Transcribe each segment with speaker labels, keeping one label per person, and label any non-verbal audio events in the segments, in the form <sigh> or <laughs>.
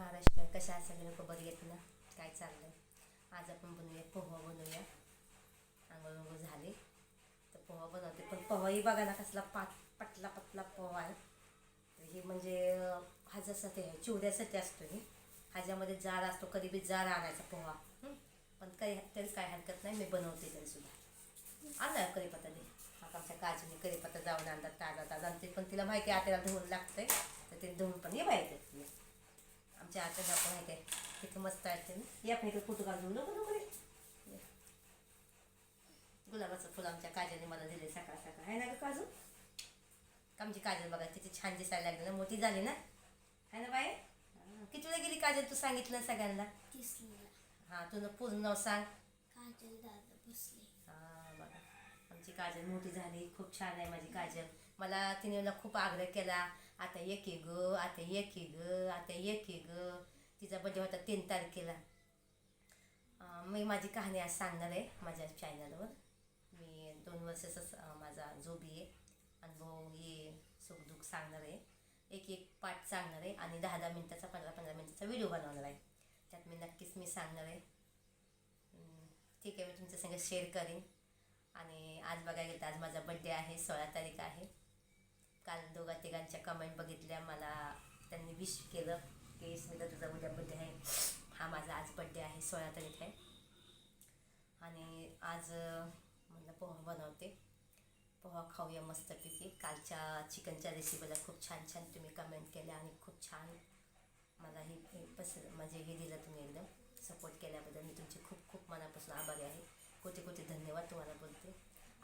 Speaker 1: महाराष्ट्र कशा सगळे लोक बरी येत ना काय चाललंय? आज आपण बनवूया पोहा बनवूया. आंघोळ वंघोळ झाले. तर पोहा बनवते. पण पोहाही बघा ना कसला पात पटला पतला पोहा आहे. तर हे म्हणजे अं, आहे. चिवड्यासाठी असतो हे. ह्याच्यामध्ये जाड असतो कधी बी जाड आणायचा पोहा. पण काही तरी काय हरकत नाही. मी बनवते तरी सुद्धा आणला कढीपत्ता दे आता आमच्या काजूने करीपत्ता जाऊन आणतात ताजा ताजा आणि ते पण तिला माहिती आहे आत्याला धुवून लागतंय. तर ते धुवून पण ये माहिती आहे तिला. आमच्या आत्याला पण माहिती आहे तिथं मस्त आहे ना या पण इकडे फोटो काढून नको नको रे. गुलाबाचं फुल आमच्या काजलने मला दिले सकाळ सकाळ. आहे ना ग काजू? आमची काजल बघा किती छान दिसायला लागली ना. मोठी झाली ना. आहे ना बाई? हा. किती वेळा गेली काजल तू सांगितलं सगळ्यांना? हां तुझं पूर्ण नाव सांग.
Speaker 2: काजल दादा बसले
Speaker 1: हा बघा. आमची काजल मोठी झाली. खूप छान आहे माझी काजल. मला तिने मला खूप आग्रह केला. आता एके ग आता एके ग आता एके ग. तिचा बड्डे होता तीन तारखेला. मी माझी कहाणी आज सांगणार आहे माझ्या चॅनलवर मी दोन वर्षाचा माझा जो बी आहे अनुभव ये सुखदुःख सांगणार आहे. एक एक पाठ सांगणार आहे आणि दहा दहा मिनटाचा पंधरा पंधरा मिनटाचा व्हिडिओ बनवणार आहे. त्यात मी नक्कीच मी सांगणार आहे. ठीक आहे मी तुमच्या संग शेअर करीन. आणि आज बघायला गेलं तर आज माझा बड्डे आहे सोळा तारीख आहे. काल दोघा तिघांच्या कमेंट बघितल्या. मला त्यांनी विश केलं की स्मिता तुझा उद्या बड्डे आहे. हा माझा आज बड्डे आहे सोळा तारीख आहे. आणि आज मला पोहा बनवते. पोहा खाऊया मस्तपैकी. कालच्या चिकनच्या रेसिपीला खूप छान छान तुम्ही कमेंट केल्या आणि खूप छान मला हे पसंत म्हणजे हे दिलं तुम्ही एकदम. सपोर्ट केल्याबद्दल मी तुमचे खूप खूप मनापासून आभारी आहे. कोटी कोटी धन्यवाद तुम्हाला बोलते.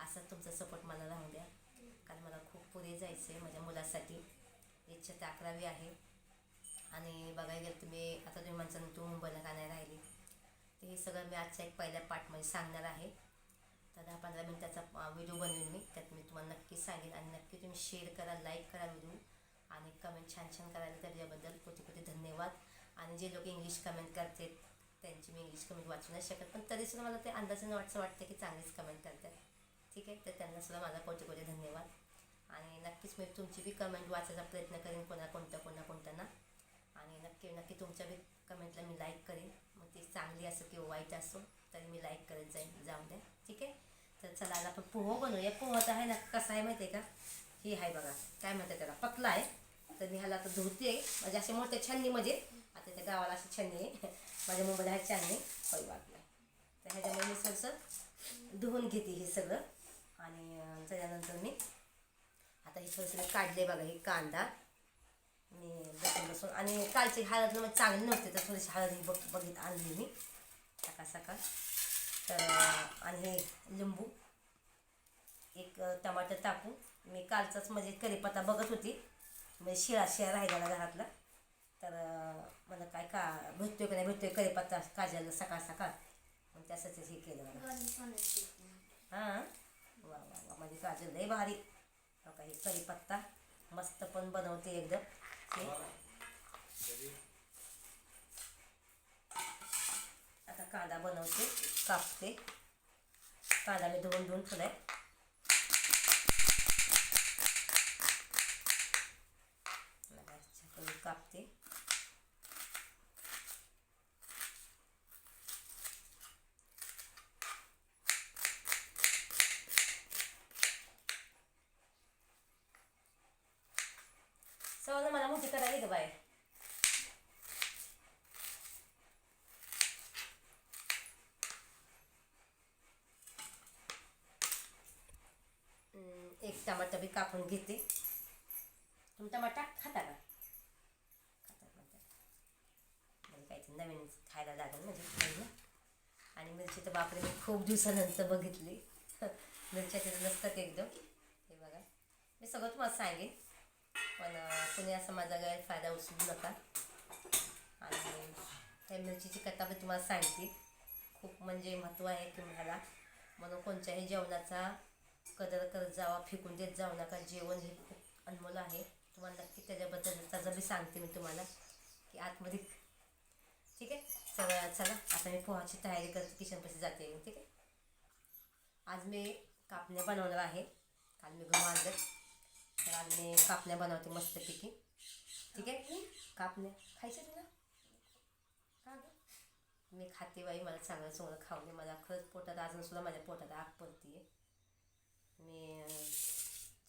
Speaker 1: असाच तुमचा सपोर्ट मला राहू द्या. कारण मला खूप पुढे जायचं आहे माझ्या मुलासाठी. इच्छा तर अकरावी आहे. आणि बघायला गेलं तुम्ही आता तुम्ही म्हणसान तू मुंबईला का नाही राहिली? तर हे सगळं मी आजच्या एक पहिल्या पार्टमध्ये सांगणार आहे. तर दहा पंधरा मिनिटाचा व्हिडिओ बनवेन मी. त्यात मी तुम्हाला नक्की सांगेन आणि नक्की तुम्ही शेअर करा लाईक करा व्हिडिओ आणि कमेंट छान छान करायला त्याच्याबद्दल कोटी कोटी धन्यवाद. आणि जे लोक इंग्लिश कमेंट करतात त्यांची मी इंग्लिश कमेंट वाचू नाही शकत. पण तरीसुद्धा मला ते अंदाजाने वाटचं वाटतं की चांगलीच कमेंट करतात. ठीक आहे? तर त्यांना सुद्धा माझा कोणते कोणते धन्यवाद. आणि नक्कीच मी तुमची बी कमेंट वाचायचा प्रयत्न करेन कोणा कोणत्या कोणा कोणत्यांना. आणि नक्की नक्की तुमच्या बी कमेंटला मी लाईक करेन. मग ती चांगली असो किंवा वाईट असो तरी मी लाईक करत जाईन. जाऊन द्या. ठीक आहे? तर चला आज आपण पोहो बनवूया. पोहा तर आहे ना कसं आहे माहिती आहे का? ही आहे बघा. काय म्हणतात त्याला? पकला आहे. तर मी ह्याला आता धुते. म्हणजे असे मोठे छन्नी म्हणजे. आता त्या गावाला अशी छन्नी आहे. माझ्या मुंबईला आहे छन्नी. होई वाटलं तर ह्याच्यामुळे मी थोडंसं धुवून घेते हे सगळं. आणि त्याच्यानंतर मी आता हे थोडंसं मी काढले बघा हे कांदा. मी बसून बसून आणि कालची हळद मग चांगली नव्हती तर थोडीशी हळद ही बघ बघित आणली मी. सकाळ सकाळ. तर आणि हे लिंबू. एक टमाटर टाकून मी कालचाच म्हणजे कढीपत्ता बघत होती. म्हणजे शिळा शिळा राहिलेला घरातला. तर मला काय का भेटतोय का नाही भेटतोय कढीपत्ता काजलला सकाळ सकाळ. मग त्यासाठीच हे केलं मला. हां? वा वा वा. म्हणजे माझी काजल लय भारी. हो हे कढीपत्ता मस्त पण बनवते एकदम. हे. आता कांदा बनवते कापते. कांदा मी धुवून धुवून ठेवलाय. कापते. सवय मला मोठी करायला का बाय एक टमाटा बी कापून घेते. तुम्ही टमाटा खाता का? म्हणजे काहीतरी नवीन खायला लागेल म्हणजे आणि मिरची तर बापरे मी खूप दिवसानंतर बघितली. <laughs> मिरच्या तिथं नसतात एकदम. हे बघा. मी सगळं तुम्हाला सांगेन. पण कुणी असं माझा गैरफायदा उचलू नका. आणि त्या मिरचीची कथा मी तुम्हाला सांगते. खूप म्हणजे महत्त्व आहे तुम्हाला. म्हणून कोणत्याही जेवणाचा कदर करत जावा फेकून देत जाऊ नका. जेवण हे खूप अनमोल आहे. तुम्हाला नक्की त्याच्याबद्दल त्याचं बी सांगते मी तुम्हाला. की आतमध्ये ठीक आहे? चला चला. आता मी पोहाची तयारी करते. किचनपाशी जाते ठीक आहे? आज मी कापण्या बनवणार आहे. काल मी गहू आणलं. आज मी कापण्या बनवते मस्तपैकी. ठीक आहे? कापण्या. खायच्या तुला मी खाते बाई मला चांगलं चांगलं खाऊ दे. मला खरंच पोटात अजून सुद्धा माझ्या पोटात आग पडते मी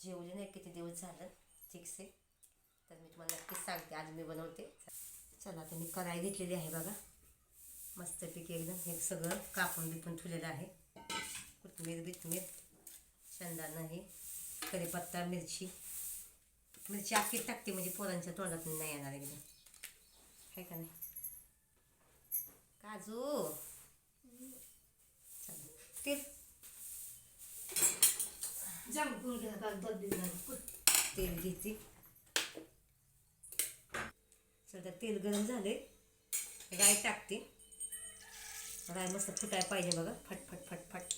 Speaker 1: जेवले नाही किती दिवस झालं ठीकसे तर मी तुम्हाला नक्कीच सांगते. आज मी बनवते. चला आता मी कढाई घेतलेली आहे बघा. मस्तपैकी एकदम हे सगळं कापून बिपून ठेवलेलं आहे. कोथिंबीर बिथमीर शेंगदाणं हे कढीपत्ता मिरची. मिरची अख्खी टाकते? म्हणजे पोरांच्या तोंडात नाही येणार एकदम आहे का नाही? काजू. तेल तेल घेते. सध्या तेल गरम झाले राय टाकते. राय मस्त फुटायला पाहिजे बघा. फट फट फट फट.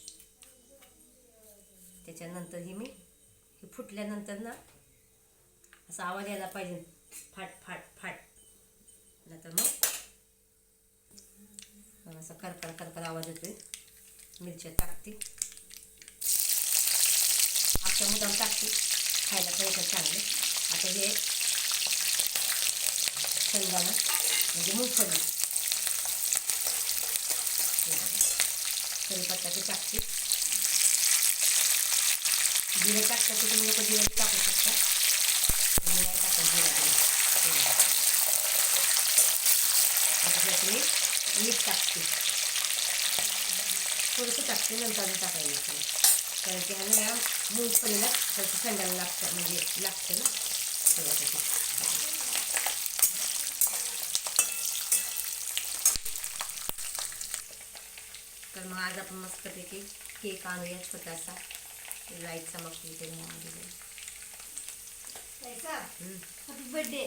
Speaker 1: त्याच्यानंतर ही मी हे फुटल्यानंतर ना असा आवाज यायला पाहिजे. फाट फाट फाट. नंतर मग असं असा करकर करकर आवाज येतोय. मिरच्या टाकते. आता मुद्दाम टाकते. खायला कळतं चांगले. आता हे शेंगदाणा म्हणजे मुंगफली. कढीपत्ता ते टाकते. जिरं टाकतात तुम्ही लोक जिरं टाकू शकता. मी नाही टाकत जिरं बिरं. आता त्यात मी मीठ टाकते थोडंसं टाकते नंतर अजून टाकायला लागते कारण की ह्याला या मुंगफलीला थोडंसं थंडायला लागतं म्हणजे लागतं ना सगळ्यासाठी तर मग आज आपण मस्तपैकी केक आणूया छोटासा लाइट चमकली ते ह्यामध्ये हम्म.
Speaker 2: Happy birthday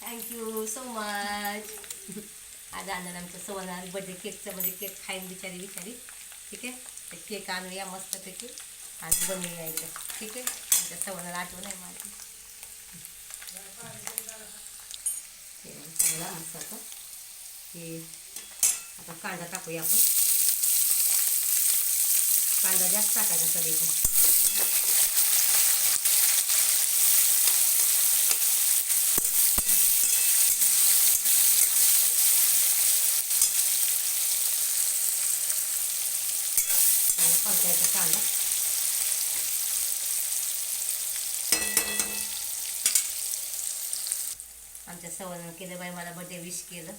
Speaker 1: thank you so much आज आणणार आमच्या सवनार बर्थडे केकचं म्हणजे केक खाईन बिचारी बिचारी ठीक आहे तर केक आणूया मस्तपैकी आणि बनवूया एकदम ठीक आहे आमच्या सवनाला आठवण आहे माझी चांगला मस्त आता हे आता कांदा टाकूया आपण कांदा जास्त टाकायचा कधी पण चांगला कांदा. आमच्या सवनं केलं बाई मला बड्डे विश केलं.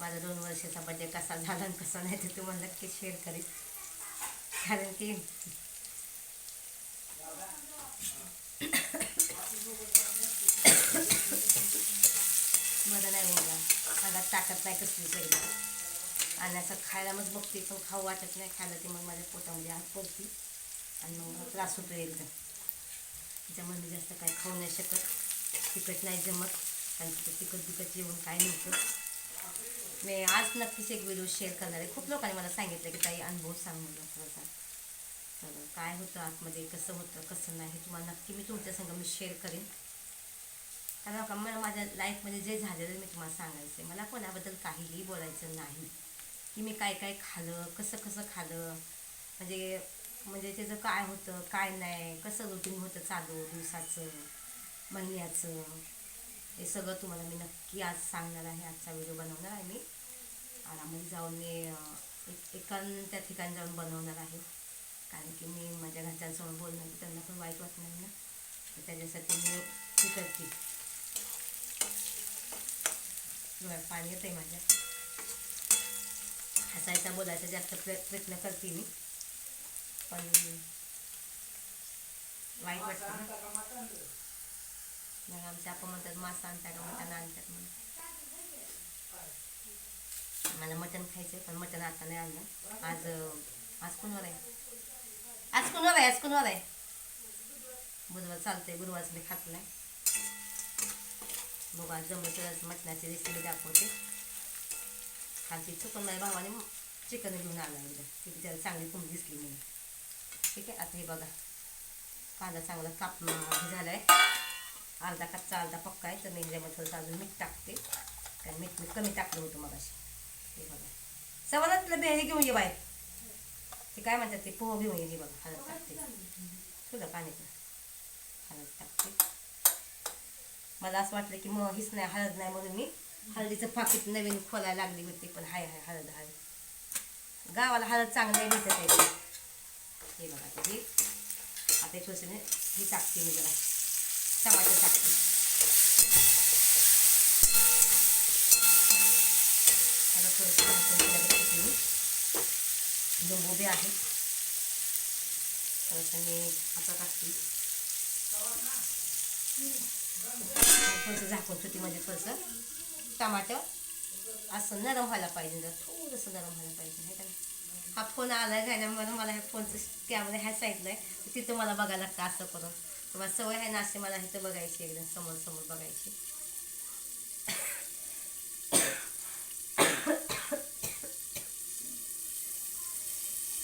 Speaker 1: माझा दोन वर्षाचा बड्डे कसा झाला आणि कसा नाही तर तुम्हाला नक्की शेअर करेन. कारण की मला नाही होला मला ताकद नाही कसली तरी. आणि असं खायला मग बघते पण खाऊ वाटत नाही. खायला ते मग माझ्या पोटामध्ये आग पडते. आणि मग त्रास होतो एकदम त्याच्यामुळे मी जास्त काही खाऊ नाही शकत. तिखट नाही जमत. कारण की ते तिखट जेवण काय नव्हतं. मी आज नक्कीच एक व्हिडिओ शेअर करणार आहे. खूप लोकांनी मला सांगितलं की काही अनुभव सांग म्हणून थोडासा. तर काय होतं आतमध्ये कसं होतं कसं नाही तुम्हाला नक्की मी तुमच्या संग मी शेअर करेन. कारण का मला माझ्या लाईफमध्ये जे झालेलं मी तुम्हाला सांगायचं आहे मला कोणाबद्दल काहीही बोलायचं नाही. की मी काय काय खालं कसं कसं खालं म्हणजे म्हणजे त्याचं काय होतं काय नाही कसं रुटीन होतं चालू दिवसाचं महिन्याचं. हे सगळं तुम्हाला मी नक्की आज सांगणार आहे आजचा व्हिडिओ बनवणार आहे मी. आरामध्ये जाऊन मी अं, एक एकांत्या ठिकाणी जाऊन बनवणार आहे. कारण की मी माझ्या घरच्यांसमोर बोलणार की त्यांना पण वाईट वाटणार ना. तर त्याच्यासाठी मी हे करते. डोळ्यात पाणी आहे माझ्या. हसायचा बोलायचा जास्त प्र प्रयत्न करते मी. पण वाईट वाटतं. ना आपण म्हणतात मासा आणता का मटण आणतात म्हणून मला मटण खायचं पण मटण आता नाही आणलं आज आज कोणवर आहे आज कोणवर आहे आज कोणवर आहे बुधवार चालतंय गुरुवारचं मी खातलं आहे बघू आज जमलं तर आज मटणाची रेसिपी दाखवते खालची चुकून माझ्या भावाने चिकन घेऊन आला एकदा ती त्याला चांगली कोंबडी दिसली म्हणून ठीक आहे आता हे बघा कांदा चांगला काप हे झाला आहे अर्धा कच्चा अर्धा पक्का आहे. तर मी त्याच्यामध्ये थोडंसं अजून मीठ टाकते. कारण मीठ मी कमी टाकलं होतं मग हे बघा. सवनातलं बे हे घेऊन ये बाय ते काय म्हणतात ते? पोह घेऊन ये हे बघा. हळद टाकते. तुझं पाण्याचं हळद टाकते. मला असं वाटलं की मग हीच नाही हळद नाही म्हणून मी हळदीचं पाकिट नवीन खोलायला लागली होती पण हाय हाय हळद हळद. गावाला हळद चांगली भेटत आहे. हे बघा हे. आता थोडंसं मी हे टाकते मी जरा. टमाटर टाकते आता थोडंसं आहे थोडंसं मी आता टाकते. थोडंसं झाकून ठेवते म्हणजे थोडंसं. टमाटर असं नरम व्हायला पाहिजे जर थोडंसं नरम व्हायला पाहिजे नाही का हा फोन आला झाल्यामुळे मला ह्या फोनचं कॅमेरा ह्या साईडला आहे. तिथं मला बघायला लागतं असं करून. तुम्हाला सवय आहे ना अशी मला इथं बघायची एकदम समोर समोर बघायची.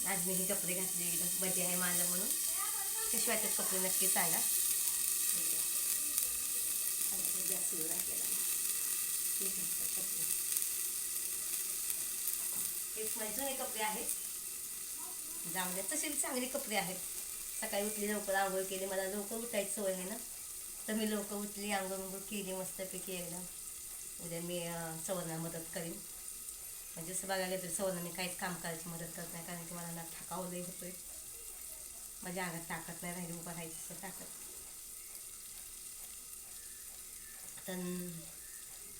Speaker 1: आज मी हे कपडे घातले एकदम बड्डे आहे माझं म्हणून. कशी वाटतात कपडे? नक्की सांगा. जास्त कपडे. जुने कपडे आहेत. जाऊन तसे चांगले कपडे आहेत. सकाळी उठली लवकर आंघोळ केली. मला लवकर उठायची सवय आहे ना. तर मी लवकर उठली आंघोळ आंघोळ केली मस्तपैकी एकदम. उद्या मी सवर्णा मदत करीन. म्हणजे जसं बघायला गेलं तर सवर्णा मी काहीच काम करायची मदत करत नाही कारण की मला ना थकावलंही होतोय. माझ्या अंगात ताकद नाही राहिली उभं राहायची असं ताकद. तर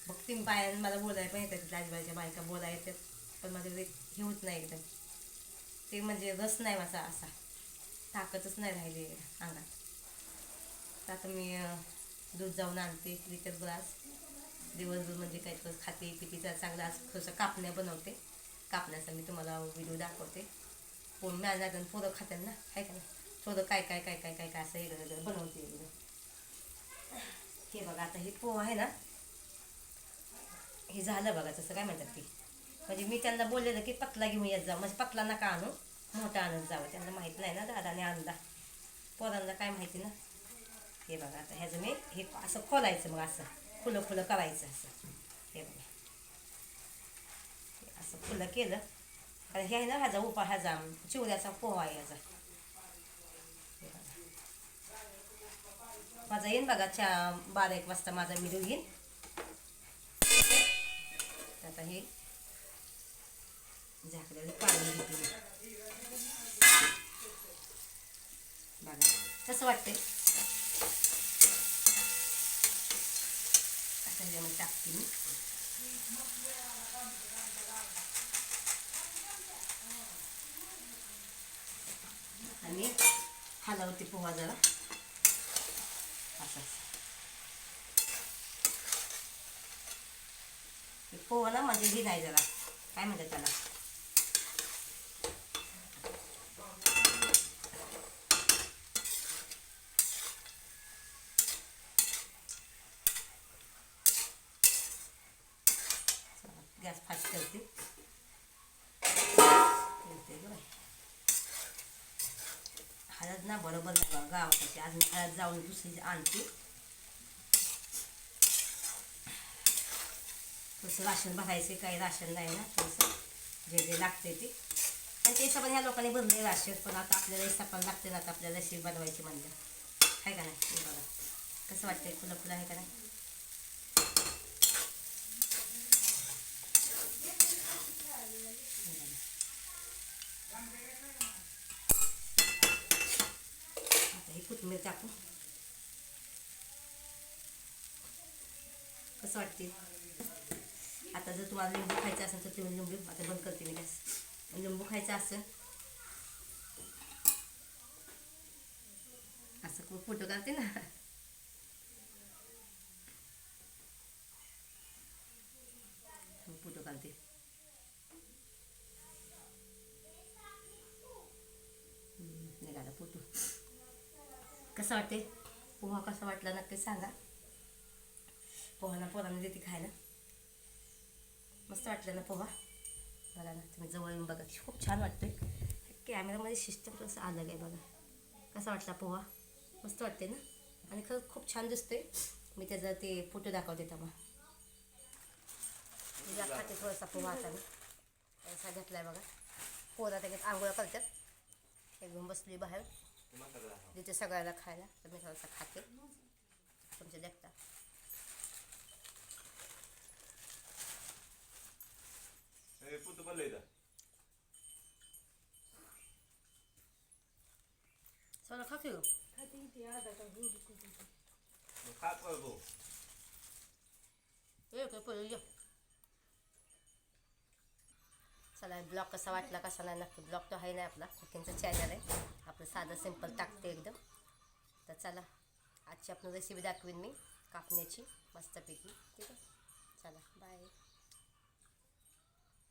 Speaker 1: बघते मी बाया मला बोलायला पण येतात राजबाईच्या बायका बोलायला येतात. पण माझं हे होत नाही एकदम. ते म्हणजे रस नाही माझा असा. ताकदच नाही राहिली अंगात. तर आता मी दूध जाऊन आणते लिटर ग्लास दिवसभर म्हणजे काही दिवस खाते पिते तर चांगलं थोडंसं कापण्या बनवते. कापण्याचा मी तुम्हाला व्हिडिओ दाखवते. पोळी मॅनात पोरं खातात ना काय का नाही? थोडं काय काय काय काय काय काय असं वेगळं वेगळं बनवते एकदम हे बघा आता हे पोहा आहे ना हे झालं बघा तसं काय म्हणतात ते. म्हणजे मी त्यांना बोललेलं की पतला घेऊन येत जा म्हणजे पतला नका आणू. मोठा आणत जावं. त्यांना माहीत नाही ना दादाने आणला पोरांना काय माहिती ना? हे बघा आता ह्याचं मी हे असं खोलायचं मग असं. फुलं फुलं करायचं असं. हे बघा. असं फुलं केलं. कारण हे आहे ना ह्याचा उपा ह्याचा चिवड्याचा पोहा आहे ह्याचा. हे बघा. माझा येईन बघा चा बारा एक वाजता माझा व्हिडिओ येईन. आता हे झाकलेलं पाणी घेते मी. बघा कसं वाटते आता जेवण टाकते मी. आणि हलवते पोहा जरा. असं पोहाला हे पोहा ना म्हणजे नाही जरा. काय म्हणतात त्याला गॅस फास्ट करते हळद ना बरोबर नाही बघा गावाकडची आज मी हळद जाऊन दुसरी आणते. थोडंसं राशन भरायचं काही राशन नाही ना थोडंसं जे जे लागते ते. आणि ते हिशोबाने ह्या लोकांनी भरले राशन पण आता आपल्याला हिस्सा लागते ना आता आपल्याला शिव बनवायची म्हणजे आहे का नाही? बघा. कसं वाटतंय? फुलं फुलं आहे का नाही आता ही कोथिंबीर टाकू. कसं वाटते आता जर तुम्हाला लिंबू खायचं असेल तर तुम्ही लिंबू आता बंद करते मी गॅस. लिंबू खायचं असेल. असं फोटो काढते ना. फोटो काढते. निघाला फोटो. कसं वाटते पोहा कसा वाटला? नक्की सांगा. पोहाना पोरांना देते खायला. मस्त वाटलं ना पोहा? बघा ना तुम्ही जवळ येऊन बघा. खूप छान वाटतोय. कॅमेरामध्ये सिस्टम कसं अलग आहे बघा. कसा वाटला पोहा? मस्त वाटते ना? आणि खरंच खूप छान दिसतोय. मी त्याचा ते फोटो दाखवते तेव्हा. या खाते थोडासा पोहा आता मी. असा घेतलाय बघा. पोरा त्याच्यात आंघोळा करतात. एकदम बसली बाहेर. तिथे सगळ्याला खायला. तर मी थोडासा खाते. तुमचे देखता.
Speaker 3: ए,
Speaker 1: घेऊ
Speaker 2: खाते इथे अर्धा तास एवढी कुठे
Speaker 3: मग खा पळ. भाऊ.
Speaker 1: ये काय पळू ये चला ब्लॉग कसा वाटला कसा नाही नक्की ब्लॉग तो आहे नाही आपला कुकिंगचा चॅनल आहे. आपलं साधं सिंपल टाकते एकदम. तर चला आजची आपण रेसिपी दाखवीन मी कापण्याची मस्तपैकी. ठीक आहे? चला बाय